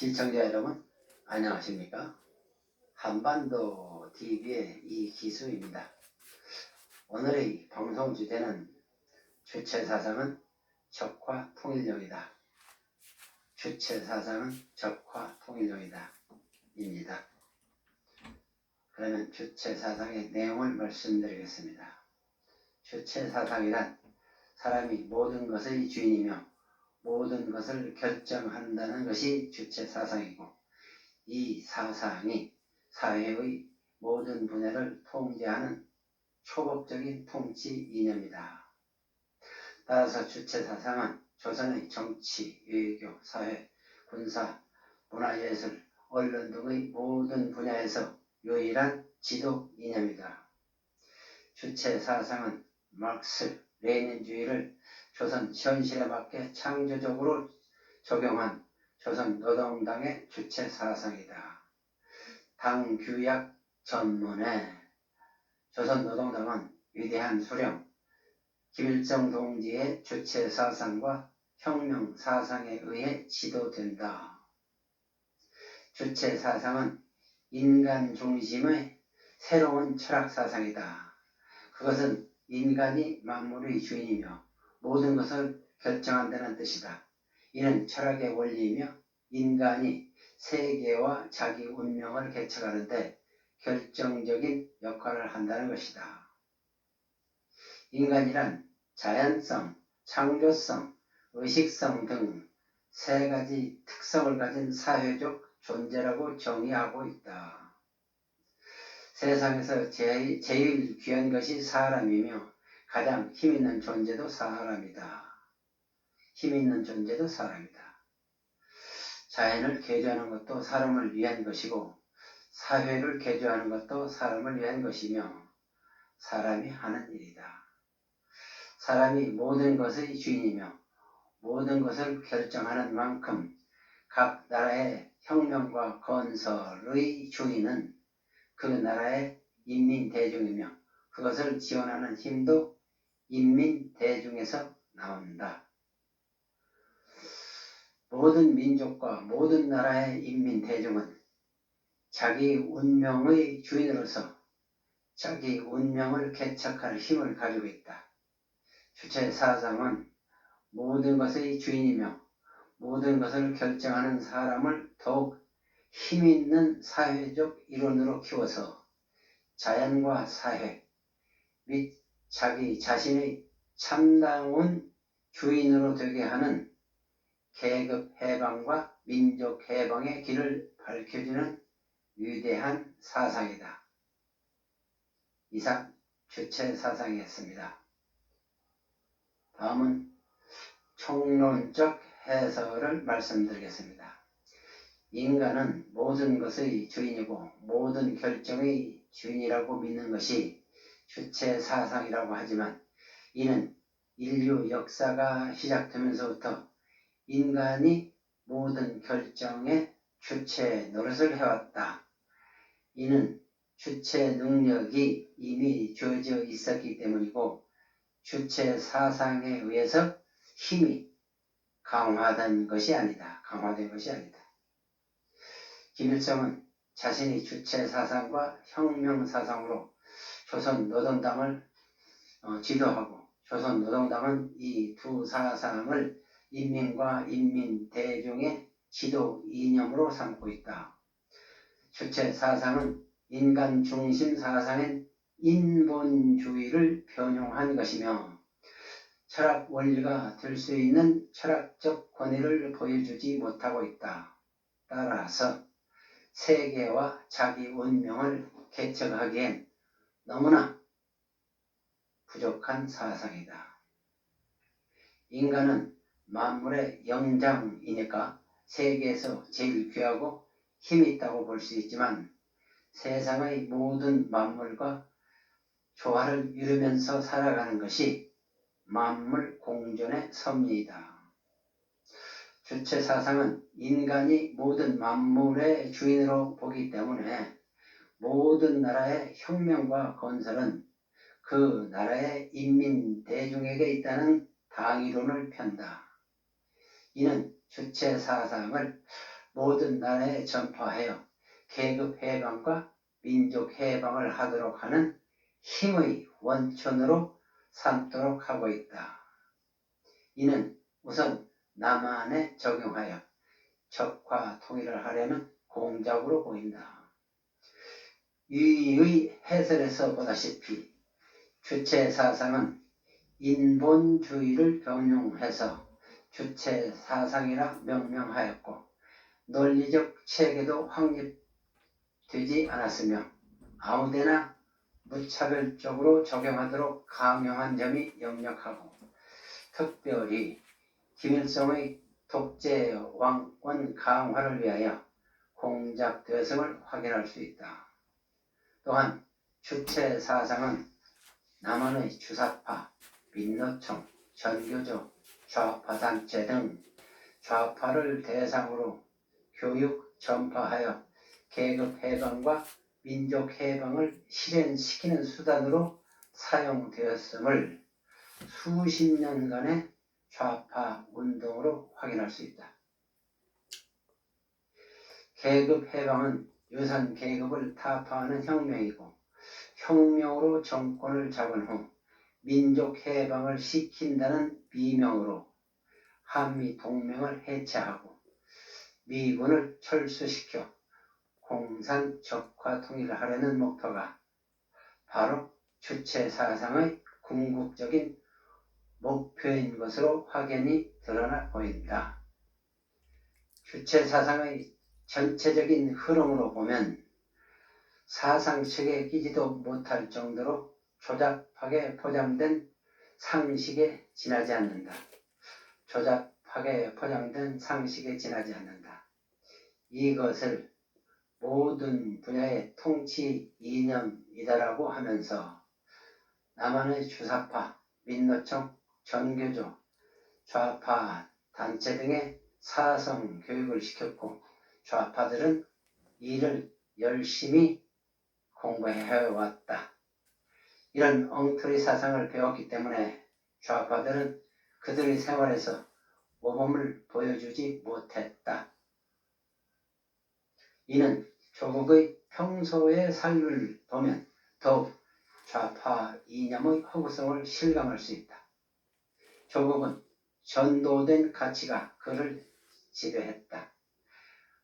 시청자 여러분 안녕하십니까? 한반도 TV의 이기수입니다. 오늘의 방송 주제는 주체 사상은 적화 통일령이다. 주체 사상은 적화 통일령이다 입니다. 그러면 주체 사상의 내용을 말씀드리겠습니다. 주체 사상이란 사람이 모든 것의 주인이며 모든 것을 결정한다는 것이 주체 사상이고 이 사상이 사회의 모든 분야를 통제하는 초법적인 통치 이념이다. 따라서 주체 사상은 조선의 정치, 외교, 사회, 군사, 문화예술, 언론 등의 모든 분야에서 유일한 지도 이념이다. 주체 사상은 막스, 레닌주의를 조선 현실에 맞게 창조적으로 적용한 조선 노동당의 주체 사상이다. 당 규약 전문에 조선 노동당은 위대한 수령 김일성 동지의 주체 사상과 혁명 사상에 의해 지도된다. 주체 사상은 인간 중심의 새로운 철학 사상이다. 그것은 인간이 만물의 주인이며 모든 것을 결정한다는 뜻이다. 이는 철학의 원리이며 인간이 세계와 자기 운명을 개척하는데 결정적인 역할을 한다는 것이다. 인간이란 자연성, 창조성, 의식성 등 세 가지 특성을 가진 사회적 존재라고 정의하고 있다. 세상에서 제일, 제일 귀한 것이 사람이며 가장 힘 있는 존재도 사람이다. 힘 있는 존재도 사람이다. 자연을 개조하는 것도 사람을 위한 것이고 사회를 개조하는 것도 사람을 위한 것이며 사람이 하는 일이다. 사람이 모든 것의 주인이며 모든 것을 결정하는 만큼 각 나라의 혁명과 건설의 주인은 그 나라의 인민 대중이며 그것을 지원하는 힘도 인민 대중에서 나온다. 모든 민족과 모든 나라의 인민 대중은 자기 운명의 주인으로서 자기 운명을 개척할 힘을 가지고 있다. 주체 사상은 모든 것의 주인이며 모든 것을 결정하는 사람을 더욱 힘있는 사회적 이론으로 키워서 자연과 사회 및 자기 자신의 참다운 주인으로 되게 하는 계급 해방과 민족 해방의 길을 밝혀주는 위대한 사상이다. 이상 주체 사상이었습니다. 다음은 총론적 해설을 말씀드리겠습니다. 인간은 모든 것의 주인이고 모든 결정의 주인이라고 믿는 것이 주체 사상이라고 하지만 이는 인류 역사가 시작되면서부터 인간이 모든 결정의 주체 노릇을 해왔다. 이는 주체 능력이 이미 주어져 있었기 때문이고 주체 사상에 의해서 힘이 강화된 것이 아니다. 강화된 것이 아니다. 김일성은 자신이 주체 사상과 혁명 사상으로 조선 노동당을 어, 지도하고 조선 노동당은 이 두 사상을 인민과 인민 대중의 지도 이념으로 삼고 있다. 주체 사상은 인간 중심 사상인 인본주의를 변용한 것이며 철학 원리가 될 수 있는 철학적 권위를 보여주지 못하고 있다. 따라서 세계와 자기 운명을 개척하기엔 너무나 부족한 사상이다. 인간은 만물의 영장이니까 세계에서 제일 귀하고 힘이 있다고 볼 수 있지만 세상의 모든 만물과 조화를 이루면서 살아가는 것이 만물 공존의 섭리이다. 주체 사상은 인간이 모든 만물의 주인으로 보기 때문에 모든 나라의 혁명과 건설은 그 나라의 인민 대중에게 있다는 당이론을 편다. 이는 주체 사상을 모든 나라에 전파하여 계급 해방과 민족 해방을 하도록 하는 힘의 원천으로 삼도록 하고 있다. 이는 우선 남한에 적용하여 적화 통일을 하려는 공작으로 보인다. 유의의 해설에서 보다시피 주체 사상은 인본주의를 변용해서 주체 사상이라 명명하였고 논리적 체계도 확립되지 않았으며 아무데나 무차별적으로 적용하도록 강요한 점이 역력하고 특별히 김일성의 독재 왕권 강화를 위하여 공작되었음을 확인할 수 있다. 또한 주체 사상은 남한의 주사파, 민노총, 전교조, 좌파 단체 등 좌파를 대상으로 교육 전파하여 계급 해방과 민족 해방을 실현시키는 수단으로 사용되었음을 수십 년간의 좌파 운동으로 확인할 수 있다. 계급 해방은 유산 계급을 타파하는 혁명이고 혁명으로 정권을 잡은 후 민족 해방을 시킨다는 비명으로 한미 동맹을 해체하고 미군을 철수시켜 공산 적화 통일을 하려는 목표가 바로 주체 사상의 궁극적인 목표인 것으로 확연히 드러나 보인다. 주체 사상의 전체적인 흐름으로 보면 사상 책에 끼지도 못할 정도로 조잡하게 포장된 상식에 지나지 않는다. 조잡하게 포장된 상식에 지나지 않는다. 이것을 모든 분야의 통치 이념이다라고 하면서 남한의 주사파, 민노총, 전교조, 좌파 단체 등의 사성 교육을 시켰고 좌파들은 이를 열심히 공부해왔다. 이런 엉터리 사상을 배웠기 때문에 좌파들은 그들의 생활에서 모범을 보여주지 못했다. 이는 조국의 평소의 삶을 보면 더욱 좌파 이념의 허구성을 실감할 수 있다. 조국은 전도된 가치가 그를 지배했다.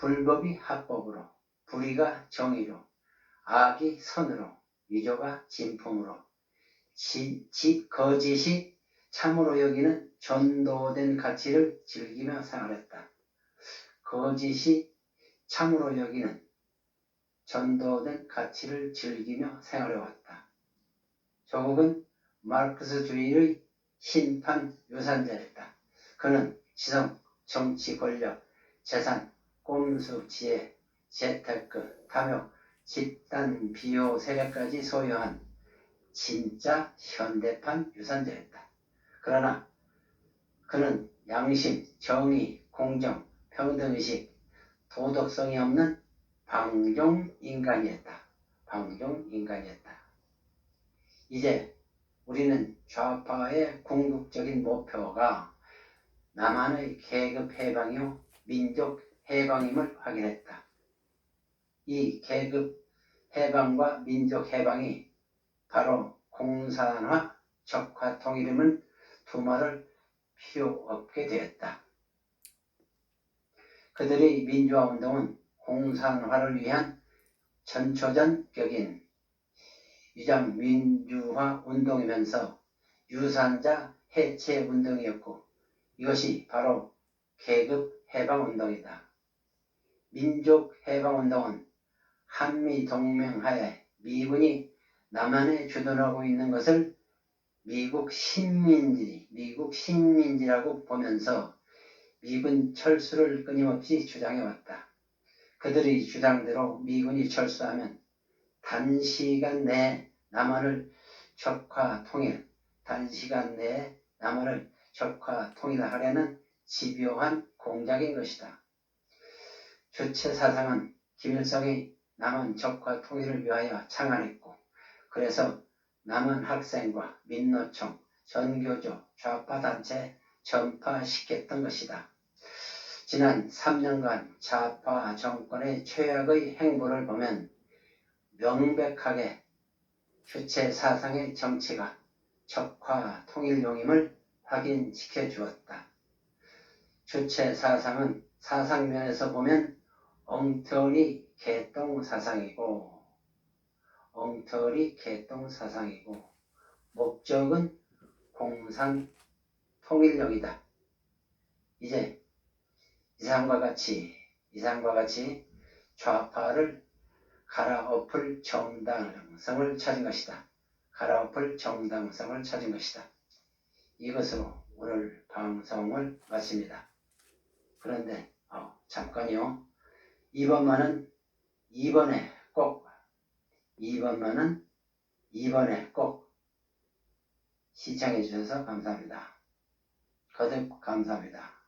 불법이 합법으로, 불의가 정의로, 악이 선으로, 위조가 진품으로, 지, 지, 거짓이 참으로 여기는 전도된 가치를 즐기며 생활했다. 거짓이 참으로 여기는 전도된 가치를 즐기며 생활해왔다. 조국은 마르크스주의의 심판 유산자였다. 그는 지성, 정치 권력, 재산, 꼼수, 지혜, 재테크, 탐욕, 집단, 비호, 세력까지 소유한 진짜 현대판 유산자였다. 그러나 그는 양심, 정의, 공정, 평등의식, 도덕성이 없는 방종 인간이었다. 방종 인간이었다. 이제 우리는 좌파의 궁극적인 목표가 남한의 계급 해방이요 민족 해방임을 확인했다. 이 계급 해방과 민족 해방이 바로 공산화, 적화 통일임을 두말을 필요 없게 되었다. 그들의 민주화 운동은 공산화를 위한 전초전격인 위장 민주화 운동이면서 유산자 해체 운동이었고 이것이 바로 계급 해방 운동이다. 민족 해방 운동은 한미 동맹 하에 미군이 남한에 주둔하고 있는 것을 미국 식민지, 미국 식민지라고 보면서 미군 철수를 끊임없이 주장해왔다. 그들의 주장대로 미군이 철수하면 단시간 내에 남한을 적화 통일, 단시간 내에 남한을 적화 통일하려는 집요한 공작인 것이다. 주체 사상은 김일성이 남한 적화 통일을 위하여 창안했고 그래서 남한 학생과 민노총, 전교조, 좌파 단체 전파시켰던 것이다. 지난 3년간 좌파 정권의 최악의 행보를 보면 명백하게 주체 사상의 정치가 적화 통일용임을 확인시켜 주었다. 주체 사상은 사상면에서 보면 엉터리 개똥 사상이고 엉터리 개똥 사상이고 목적은 공산 통일령이다. 이제 이상과 같이 이상과 같이 좌파를 갈아엎을 정당성을 찾은 것이다. 갈아엎을 정당성을 찾은 것이다. 이것으로 오늘 방송을 마칩니다. 그런데 어, 잠깐요. 이번만은 이번에 꼭 이번만은 이번에 꼭 시청해 주셔서 감사합니다. 거듭 감사합니다.